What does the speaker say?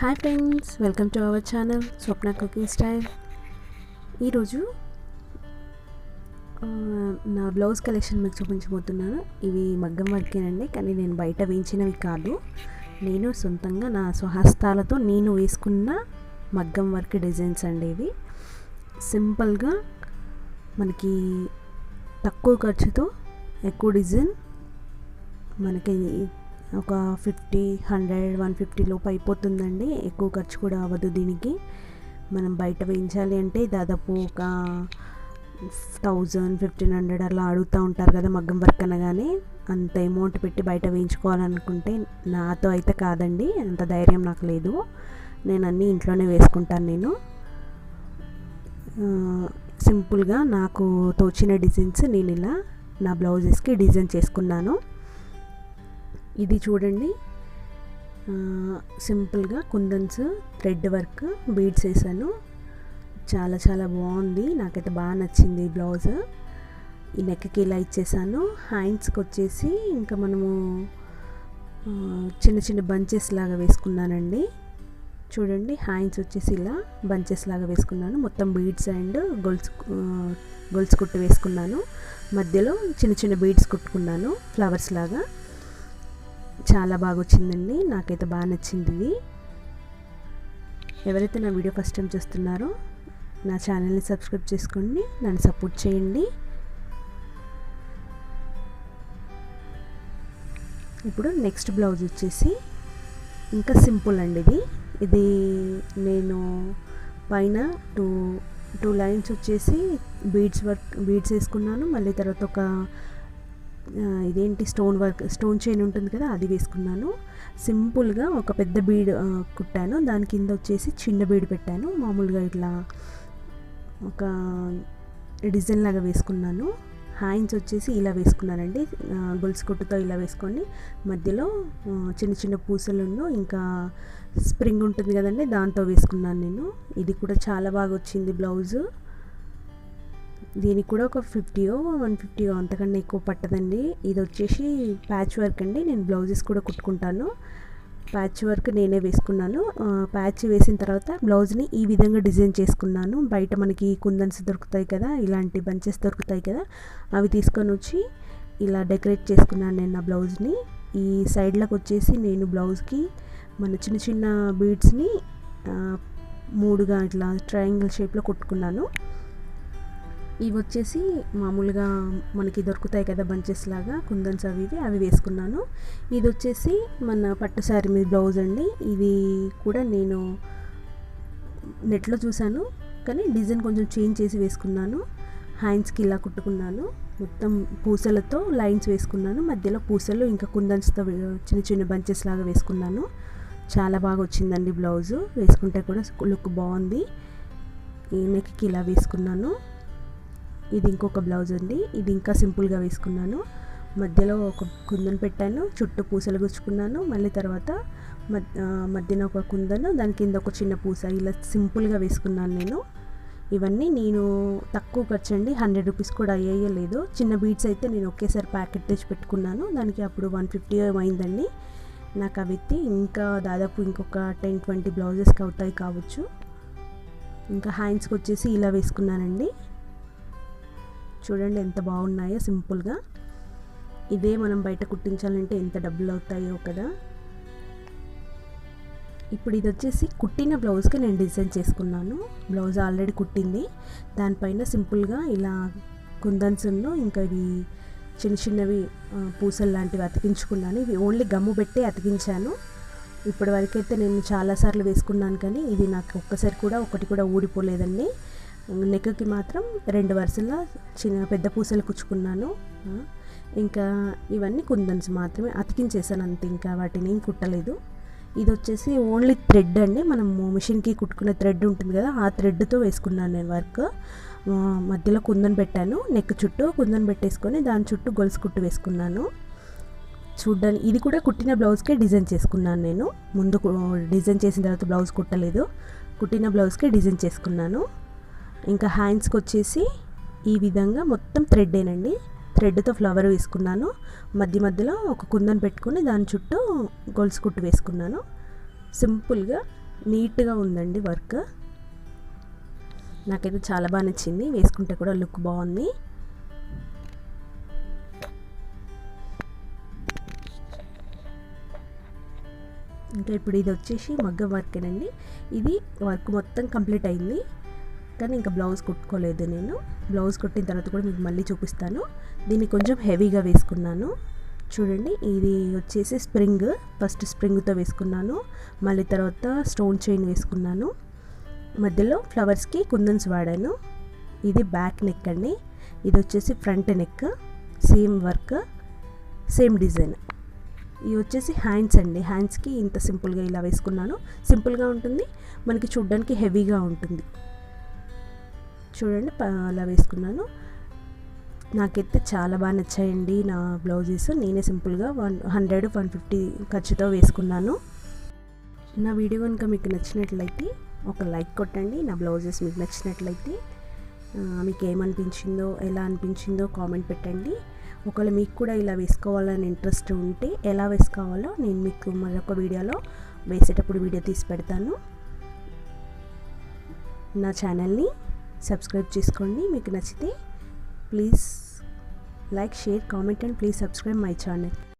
Hi friends welcome to our channel Swapna cooking style ఈరోజు నా blouse collection మీకు చూపించబోతున్నాను. ఇవి మగ్గం వర్కేనండి కానీ నేను బయట వేయించినవి కాదు. నేను సొంతంగా నా స్వహస్తాలతో నేను వేసుకున్న మగ్గం వర్క్ డిజైన్స్ అండి ఇవి. సింపుల్గా మనకి తక్కువ ఖర్చుతో ఎక్కువ డిజైన్ మనకి ఒక ఫిఫ్టీ హండ్రెడ్ వన్ ఫిఫ్టీ లోపు అయిపోతుందండి. ఎక్కువ ఖర్చు కూడా అవ్వదు దీనికి. మనం బయట వేయించాలి అంటే దాదాపు ఒక థౌజండ్ ఫిఫ్టీన్ హండ్రెడ్ అలా అడుగుతూ ఉంటారు కదా మగ్గం వర్క్ అనగానే. అంత అమౌంట్ పెట్టి బయట వేయించుకోవాలనుకుంటే నాతో అయితే కాదండి. అంత ధైర్యం నాకు లేదు. నేను అన్నీ ఇంట్లోనే వేసుకుంటాను నేను. సింపుల్గా నాకు తోచిన డిజైన్స్ నేను ఇలా నా బ్లౌజెస్కి డిజైన్ చేసుకున్నాను. ఇది చూడండి. సింపుల్గా కుందన్స్ థ్రెడ్ వర్క్ బీడ్స్ వేసాను. చాలా చాలా బాగుంది. నాకైతే బాగా నచ్చింది ఈ బ్లౌజ్. ఈ నెక్కి ఇలా ఇచ్చేసాను. హ్యాండ్స్కి వచ్చేసి ఇంకా మనము చిన్న చిన్న బంచెస్ లాగా వేసుకున్నానండి. చూడండి హ్యాండ్స్ వచ్చేసి ఇలా బంచెస్ లాగా వేసుకున్నాను. మొత్తం బీడ్స్ అండ్ గొలుసు గొలుసు కుట్టు వేసుకున్నాను. మధ్యలో చిన్న చిన్న బీడ్స్ కుట్టుకున్నాను ఫ్లవర్స్ లాగా. చాలా బాగా వచ్చిందండి నాకైతే బాగా నచ్చింది ఇది. ఎవరైతే నా వీడియో ఫస్ట్ టైం చూస్తున్నారో నా ఛానల్ని సబ్స్క్రైబ్ చేసుకోండి. నన్ను సపోర్ట్ చేయండి. ఇప్పుడు నెక్స్ట్ బ్లౌజ్ వచ్చేసి ఇంకా సింపుల్ అండి ఇది. ఇది నేను పైన టూ టూ లైన్స్ వచ్చేసి బీడ్స్ వర్క్ బీడ్స్ వేసుకున్నాను. మళ్ళీ తర్వాత ఒక ఇదేంటి స్టోన్ వర్క్ స్టోన్ చైన్ ఉంటుంది కదా అది వేసుకున్నాను. సింపుల్గా ఒక పెద్ద బీడ్ కుట్టాను. దాని కింద వచ్చేసి చిన్న బీడ్ పెట్టాను. మామూలుగా ఇట్లా ఒక డిజైన్ లాగా వేసుకున్నాను. హ్యాండ్స్ వచ్చేసి ఇలా వేసుకున్నానండి. గొలుసు కొట్టుతో ఇలా వేసుకొని మధ్యలో చిన్న చిన్న పూసలను ఇంకా స్ప్రింగ్ ఉంటుంది కదండి దాంతో వేసుకున్నాను నేను. ఇది కూడా చాలా బాగా వచ్చింది బ్లౌజు. దీనికి కూడా ఒక ఫిఫ్టీయో వన్ ఫిఫ్టీయో అంతకన్నా ఎక్కువ పట్టదండి. ఇది వచ్చేసి ప్యాచ్ వర్క్ అండి. నేను బ్లౌజెస్ కూడా కుట్టుకుంటాను. ప్యాచ్ వర్క్ నేనే వేసుకున్నాను. ప్యాచ్ వేసిన తర్వాత బ్లౌజ్ని ఈ విధంగా డిజైన్ చేసుకున్నాను. బయట మనకి కుందన్స్ దొరుకుతాయి కదా ఇలాంటి బంచెస్ దొరుకుతాయి కదా అవి తీసుకొని వచ్చి ఇలా డెకరేట్ చేసుకున్నాను నేను నా బ్లౌజ్ని. ఈ సైడ్లకు వచ్చేసి నేను బ్లౌజ్కి మన చిన్న చిన్న బీడ్స్ని మూడుగా ఇట్లా ట్రయాంగిల్ షేప్లో కుట్టుకున్నాను. ఇవి వచ్చేసి మామూలుగా మనకి దొరుకుతాయి కదా బంచెస్ లాగా కుందన్స్ అవి ఇవి అవి వేసుకున్నాను. ఇది వచ్చేసి మన పట్టు శారీ మీద బ్లౌజ్ అండి. ఇది కూడా నేను నెట్లో చూశాను. కానీ డిజైన్ కొంచెం చేంజ్ చేసి వేసుకున్నాను. హ్యాండ్స్కి ఇలా కుట్టుకున్నాను. మొత్తం పూసలతో లైన్స్ వేసుకున్నాను. మధ్యలో పూసలు ఇంకా కుందన్స్తో చిన్న చిన్న బంచెస్ లాగా వేసుకున్నాను. చాలా బాగా వచ్చిందండి బ్లౌజు. వేసుకుంటే కూడా లుక్ బాగుంది. నెక్కి ఇలా వేసుకున్నాను. ఇది ఇంకొక బ్లౌజ్ అండి. ఇది ఇంకా సింపుల్గా వేసుకున్నాను. మధ్యలో ఒక కుందన్ పెట్టాను. చుట్టూ పూసలు గుచ్చుకున్నాను. మళ్ళీ తర్వాత మధ్యన ఒక కుందను దాని కింద ఒక చిన్న పూస. ఇలా సింపుల్గా వేసుకున్నాను నేను. ఇవన్నీ నేను తక్కువ ఖర్చు అండి. హండ్రెడ్ రూపీస్ కూడా అయ్యేయలేదు. చిన్న బీడ్స్ అయితే నేను ఒకేసారి ప్యాకెట్ తెచ్చి పెట్టుకున్నాను. దానికి అప్పుడు వన్ ఫిఫ్టీ అయిందండి. నాకు అవి ఎత్తి ఇంకా దాదాపు ఇంకొక టెన్ ట్వంటీ బ్లౌజెస్కి అవుతాయి కావచ్చు. ఇంకా హ్యాండ్స్కి వచ్చేసి ఇలా వేసుకున్నానండి. చూడండి ఎంత బాగున్నాయో సింపుల్గా. ఇదే మనం బయట కుట్టించాలంటే ఎంత డబ్బులు అవుతాయో కదా. ఇప్పుడు ఇది వచ్చేసి కుట్టిన బ్లౌజ్కి నేను డిజైన్ చేసుకున్నాను. బ్లౌజ్ ఆల్రెడీ కుట్టింది. దానిపైన సింపుల్గా ఇలా కుందన్సుల్లో ఇంకా ఇవి చిన్న చిన్నవి పూసలు లాంటివి అతికించుకున్నాను. ఇవి ఓన్లీ గమ్ము పెట్టి అతికించాను. ఇప్పటి వరకైతే నేను చాలాసార్లు వేసుకున్నాను కానీ ఇది నాకు ఒక్కసారి కూడా ఒకటి కూడా ఊడిపోలేదండి. నెక్కి మాత్రం రెండు వరుసల చిన్న పెద్ద పూసలు కుచ్చుకున్నాను. ఇంకా ఇవన్నీ కుందన్స్ మాత్రమే అతికించేసాను అంతే ఇంకా వాటిని ఏం కుట్టలేదు. ఇది వచ్చేసి ఓన్లీ థ్రెడ్ అండి. మనము మిషన్కి కుట్టుకునే థ్రెడ్ ఉంటుంది కదా ఆ థ్రెడ్తో వేసుకున్నాను నేను వర్క్. మధ్యలో కుందన్ పెట్టాను నెక్ చుట్టూ కుందన్ పెట్టేసుకొని దాని చుట్టూ గొలుసు కుట్టు వేసుకున్నాను. చూడ్డానికి ఇది కూడా కుట్టిన బ్లౌజ్కే డిజైన్ చేసుకున్నాను నేను. ముందు డిజైన్ చేసిన తర్వాత బ్లౌజ్ కుట్టలేదు. కుట్టిన బ్లౌజ్కే డిజైన్ చేసుకున్నాను. ఇంకా హ్యాండ్స్కి వచ్చేసి ఈ విధంగా మొత్తం థ్రెడ్డేనండి థ్రెడ్తో ఫ్లవర్ వేసుకున్నాను. మధ్య మధ్యలో ఒక కుందన్ పెట్టుకుని దాని చుట్టూ గొలుసు కుట్టు వేసుకున్నాను. సింపుల్గా నీట్గా ఉందండి వర్క్. నాకైతే చాలా బాగా నచ్చింది. వేసుకుంటే కూడా లుక్ బాగుంది. ఇంకా ఇప్పుడు ఇది వచ్చేసి మగ్గం వర్కేనండి ఇది వర్క్ మొత్తం కంప్లీట్ అయింది. కానీ ఇంకా బ్లౌజ్ కుట్టుకోలేదు నేను. బ్లౌజ్ కుట్టిన తర్వాత కూడా మీకు మళ్ళీ చూపిస్తాను. దీన్ని కొంచెం హెవీగా వేసుకున్నాను. చూడండి ఇది వచ్చేసి స్ప్రింగ్. ఫస్ట్ స్ప్రింగ్తో వేసుకున్నాను. మళ్ళీ తర్వాత స్టోన్ చైన్ వేసుకున్నాను. మధ్యలో ఫ్లవర్స్కి కుందన్స్ వాడాను. ఇది బ్యాక్ నెక్ అండి. ఇది వచ్చేసి front neck. Same work same design. ఇవి వచ్చేసి హ్యాండ్స్ అండి. హ్యాండ్స్కి ఇంత సింపుల్గా ఇలా వేసుకున్నాను. సింపుల్గా ఉంటుంది. మనకి చూడడానికి హెవీగా ఉంటుంది. చూడండి అలా వేసుకున్నాను. నాకైతే చాలా బాగా నచ్చాయండి నా బ్లౌజెస్. నేనే సింపుల్గా వన్ హండ్రెడ్ వన్ ఫిఫ్టీ ఖర్చుతో వేసుకున్నాను. నా వీడియో కనుక మీకు నచ్చినట్లయితే ఒక లైక్ కొట్టండి. నా బ్లౌజెస్ మీకు నచ్చినట్లయితే మీకు ఏమనిపించిందో ఎలా అనిపించిందో కామెంట్ పెట్టండి. ఒకవేళ మీకు కూడా ఇలా వేసుకోవాలని ఇంట్రెస్ట్ ఉంటే ఎలా వేసుకోవాలో నేను మీకు మరొక వీడియోలో వేసేటప్పుడు వీడియో తీసి పెడతాను. నా ఛానల్ని సబ్స్క్రైబ్ చేసుకోండి. మీకు నచ్చితే please like share comment and please subscribe my channel.